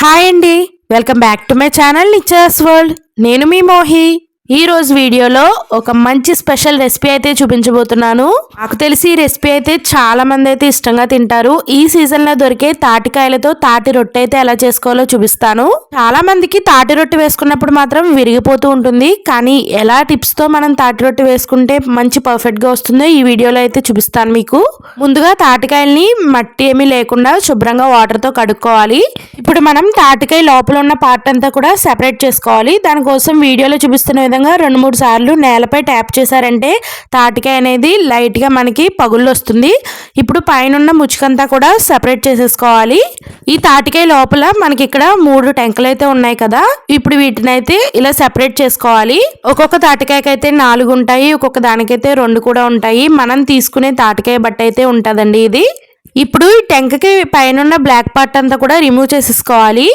Hi అండి welcome back to my channel nature's world. నేను మీ మోహి. ఈ రోజు వీడియోలో ఒక మంచి స్పెషల్ రెసిపీ అయితే చూపించబోతున్నాను. నాకు తెలిసి ఈ రెసిపీ అయితే చాలా మంది అయితే ఇష్టంగా తింటారు. ఈ సీజన్లో దొరికే తాటికాయలతో తాటి రొట్టె అయితే ఎలా చేసుకోవాలో చూపిస్తాను. చాలా మందికి తాటి రొట్టె వేసుకున్నప్పుడు మాత్రం విరిగిపోతూ ఉంటుంది. కానీ ఎలా టిప్స్తో మనం తాటి రొట్టె వేసుకుంటే మంచి పర్ఫెక్ట్గా వస్తుందో ఈ వీడియోలో అయితే చూపిస్తాను మీకు. ముందుగా తాటికాయల్ని మట్టి ఏమీ లేకుండా శుభ్రంగా వాటర్తో కడుక్కోవాలి. ఇప్పుడు మనం తాటికాయ లోపల ఉన్న పార్ట్ అంతా కూడా సెపరేట్ చేసుకోవాలి. దానికోసం వీడియోలో చూపిస్తున్న విధంగా రెండు మూడు సార్లు నేలపై ట్యాప్ చేశారంటే తాటికాయ అనేది లైట్గా మనకి పగుళ్ళు వస్తుంది ఇప్పుడు పైన ఉన్న ముచ్చుకంతా కూడా సపరేట్ చేసేసుకోవాలి. ఈ తాటికాయ లోపల మనకి ఇక్కడ మూడు టెంకలు అయితే ఉన్నాయి కదా ఇప్పుడు వీటిని అయితే ఇలా సెపరేట్ చేసుకోవాలి. ఒక్కొక్క తాటికాయకి అయితే నాలుగు ఉంటాయి ఒక్కొక్క దానికైతే రెండు కూడా ఉంటాయి. మనం తీసుకునే తాటికాయ బట్ట అయితే ఉంటుందండి ఇది. ఇప్పుడు ఈ టెంకకి పైన బ్లాక్ పార్ట్ అంతా కూడా రిమూవ్ చేసేసుకోవాలి.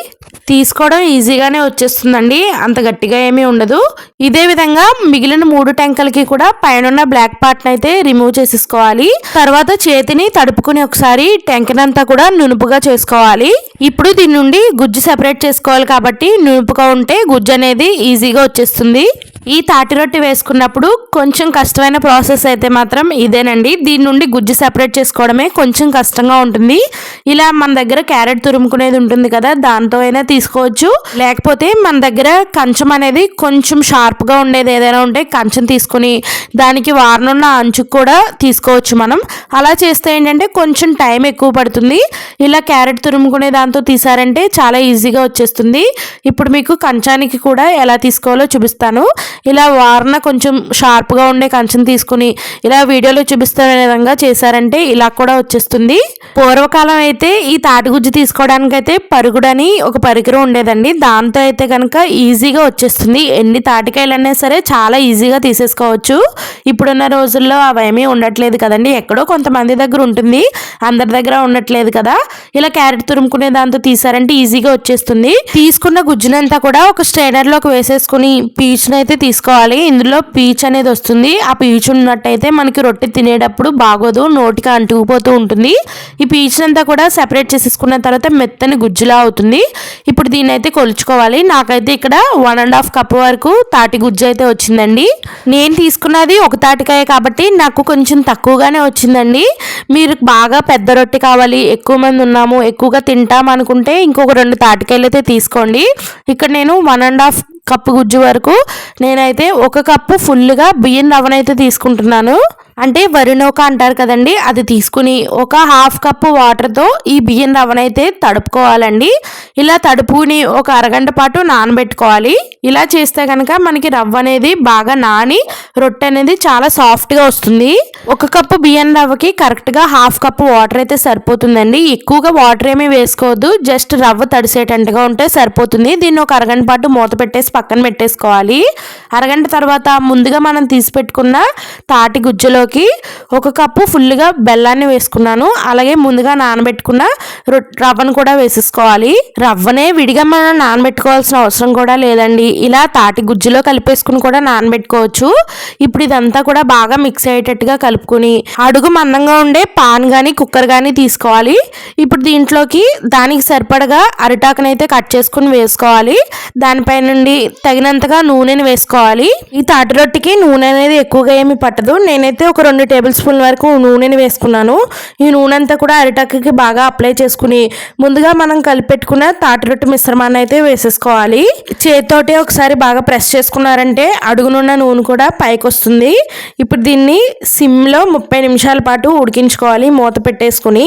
తీసుకోవడం ఈజీగానే వచ్చేస్తుందండి. అంత గట్టిగా ఏమీ ఉండదు. ఇదే విధంగా మిగిలిన మూడు టెంకలకి కూడా పైన బ్లాక్ పార్ట్ని అయితే రిమూవ్ చేసేసుకోవాలి. తర్వాత చేతిని తడుపుకుని ఒకసారి టెంకనంతా కూడా నునుపుగా చేసుకోవాలి. ఇప్పుడు దీని నుండి గుజ్జు సెపరేట్ చేసుకోవాలి కాబట్టి నునుపుగా ఉంటే గుజ్జు అనేది ఈజీగా వచ్చేస్తుంది. ఈ తాటి రొట్టె వేసుకున్నప్పుడు కొంచెం కష్టమైన ప్రాసెస్ అయితే మాత్రం ఇదేనండి. దీని నుండి గుజ్జు సెపరేట్ చేసుకోవడమే కొంచెం కష్టంగా ఉంటుంది. ఇలా మన దగ్గర క్యారెట్ తురుముకునేది ఉంటుంది కదా దాంతో అయినా తీసుకోవచ్చు. లేకపోతే మన దగ్గర కంచం అనేది కొంచెం షార్ప్గా ఉండేది ఏదైనా ఉంటే కంచం తీసుకుని దానికి వారనున్న అంచుకు కూడా తీసుకోవచ్చు మనం. అలా చేస్తే ఏంటంటే కొంచెం టైం ఎక్కువ పడుతుంది. ఇలా క్యారెట్ తురుముకునే దాంతో తీసారంటే చాలా ఈజీగా వచ్చేస్తుంది. ఇప్పుడు మీకు కంచానికి కూడా ఎలా తీసుకోవాలో చూపిస్తాను. ఇలా వారన కొంచెం షార్ప్గా ఉండే కంచెం తీసుకుని ఇలా వీడియోలో చూపిస్తున్న విధంగా చేశారంటే ఇలా కూడా వచ్చేస్తుంది. పూర్వకాలం అయితే ఈ తాటిగుజ్జు తీసుకోవడానికి అయితే పరుగుడని ఒక పరికరం ఉండేదండి. దాంతో అయితే కనుక ఈజీగా వచ్చేస్తుంది. ఎన్ని తాటికాయలన్నా సరే చాలా ఈజీగా తీసేసుకోవచ్చు. ఇప్పుడున్న రోజుల్లో అవేమీ ఉండట్లేదు కదండి. ఎక్కడో కొంతమంది దగ్గర ఉంటుంది. అందరి దగ్గర ఉండట్లేదు కదా. ఇలా క్యారెట్ తురుముకునే దాంతో తీసారంటే ఈజీగా వచ్చేస్తుంది. తీసుకున్న గుజ్జునంతా కూడా ఒక స్ట్రైనర్లోకి వేసేసుకుని పీచునైతే అయితే తీసుకోవాలి. ఇందులో పీచ్ అనేది వస్తుంది. ఆ పీచు ఉన్నట్టయితే మనకి రొట్టె తినేటప్పుడు బాగోదు. నోటికి అంటుకుపోతూ ఉంటుంది. ఈ పీచునంతా కూడా సెపరేట్ చేసేసుకున్న తర్వాత మెత్తని గుజ్జులా అవుతుంది. ఇప్పుడు దీన్ని అయితే కొలుచుకోవాలి. నాకైతే ఇక్కడ వన్ అండ్ హాఫ్ కప్ వరకు తాటి గుజ్జు అయితే వచ్చిందండి. నేను తీసుకున్నది ఒక తాటికాయ కాబట్టి నాకు కొంచెం తక్కువగానే వచ్చిందండి. మీరు బాగా పెద్ద రొట్టె కావాలి. ఎక్కువ మంది ఉన్నాము. ఎక్కువగా తింటాం అనుకుంటే ఇంకొక రెండు తాటికాయలు అయితే తీసుకోండి. ఇక్కడ నేను వన్ అండ్ హాఫ్ కప్పు గుజ్జు వరకు నేనైతే ఒక కప్పు ఫుల్గా బియ్యం రవ్వనైతే తీసుకుంటున్నాను. అంటే వరినోక అంటారు కదండి అది తీసుకుని ఒక హాఫ్ కప్పు వాటర్తో ఈ బియ్యం రవ్వనైతే తడుపుకోవాలండి. ఇలా తడుపుని ఒక అరగంట పాటు నానబెట్టుకోవాలి. ఇలా చేస్తే కనుక మనకి రవ్వ అనేది బాగా నాని రొట్టె అనేది చాలా సాఫ్ట్గా వస్తుంది. ఒక కప్పు బియ్యం రవ్వకి కరెక్ట్గా హాఫ్ కప్పు వాటర్ అయితే సరిపోతుందండి. ఎక్కువగా వాటర్ ఏమీ వేసుకోవద్దు. జస్ట్ రవ్వ తడిసేటట్టుగా ఉంటే సరిపోతుంది. దీన్ని ఒక అరగంట పాటు మూత పెట్టేసి పక్కన పెట్టేసుకోవాలి. అరగంట తర్వాత ముందుగా మనం తీసి పెట్టుకున్న తాటి గుజ్జులోకి ఒక కప్పు ఫుల్గా బెల్లాన్ని వేసుకున్నాను. అలాగే ముందుగా నానబెట్టుకున్న రవ్వను కూడా వేసేసుకోవాలి. రవ్వనే విడిగా మనం నానబెట్టుకోవాల్సిన అవసరం కూడా లేదండి. ఇలా తాటి గుజ్జులో కలిపేసుకుని కూడా నానబెట్టుకోవచ్చు. ఇప్పుడు ఇదంతా కూడా బాగా మిక్స్ అయ్యేటట్టుగా కలుపుకుని అడుగు మందంగా ఉండే పాన్ కానీ కుక్కర్ కానీ తీసుకోవాలి. ఇప్పుడు దీంట్లోకి దానికి సరిపడగా అరిటాకునైతే కట్ చేసుకుని వేసుకోవాలి. దానిపై నుండి తగినంతగా నూనెని వేసుకోవాలి. ఈ తాటి రొట్టెకి నూనె అనేది ఎక్కువగా ఏమి పట్టదు. నేనైతే ఒక రెండు టేబుల్ స్పూన్ వరకు నూనెని వేసుకున్నాను. ఈ నూనె అంతా కూడా అరిటాకుకి బాగా అప్లై చేసుకుని ముందుగా మనం కలిపెట్టుకున్న తాటి రొట్టె మిశ్రమాన్ని అయితే వేసేసుకోవాలి. చేతితోటి ఒకసారి బాగా ప్రెస్ చేసుకున్నారంటే అడుగునున్న నూనె కూడా పైకి వస్తుంది. ఇప్పుడు దీన్ని సిమ్లో ముప్పై నిమిషాల పాటు ఉడికించుకోవాలి. మూత పెట్టేసుకుని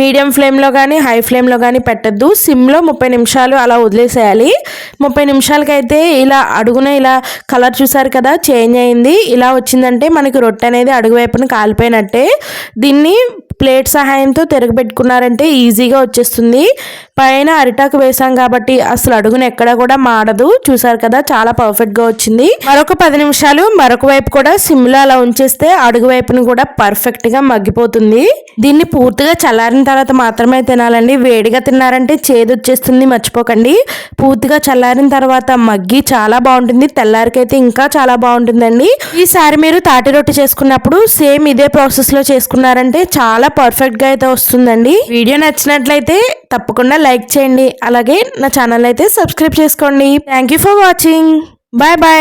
మీడియం ఫ్లేమ్లో కానీ హై ఫ్లేమ్లో కానీ పెట్టద్దు. సిమ్లో ముప్పై నిమిషాలు అలా వదిలేసేయాలి. ముప్పై నిమిషాలకైతే ఇలా అడుగున ఇలా కలర్ చూసారు కదా చేంజ్ అయింది. ఇలా వచ్చిందంటే మనకి రొట్టె అనేది అడుగు వైపున కాలిపోయినట్టే దీన్ని ప్లేట్ సహాయంతో తిరగబెట్టుకున్నారంటే ఈజీగా వచ్చేస్తుంది. పైన అరిటాకు వేసాం కాబట్టి అసలు అడుగున ఎక్కడ కూడా మాడదు. చూసారు కదా చాలా పర్ఫెక్ట్గా వచ్చింది. మరొక పది నిమిషాలు మరొక వైపు కూడా సిమ్లో అలా ఉంచేస్తే అడుగు వైపును కూడా పర్ఫెక్ట్గా మగ్గిపోతుంది. దీన్ని పూర్తిగా చల్లారిన తర్వాత మాత్రమే తినాలండి. వేడిగా తిన్నారంటే చేదు వచ్చేస్తుంది మర్చిపోకండి. పూర్తిగా చల్లారిన తర్వాత మగ్గి చాలా బాగుంటుంది. తెల్లారికైతే ఇంకా చాలా బాగుంటుందండి. ఈసారి మీరు తాటి రొట్టె చేసుకున్నప్పుడు సేమ్ ఇదే ప్రాసెస్లో చేసుకున్నారంటే చాలా పర్ఫెక్ట్గా అయితే వస్తుందండి. వీడియో నచ్చినట్లయితే తప్పకుండా లైక్ చేయండి. అలాగే నా ఛానల్ అయితే సబ్స్క్రైబ్ చేసుకోండి. Thank you for watching bye bye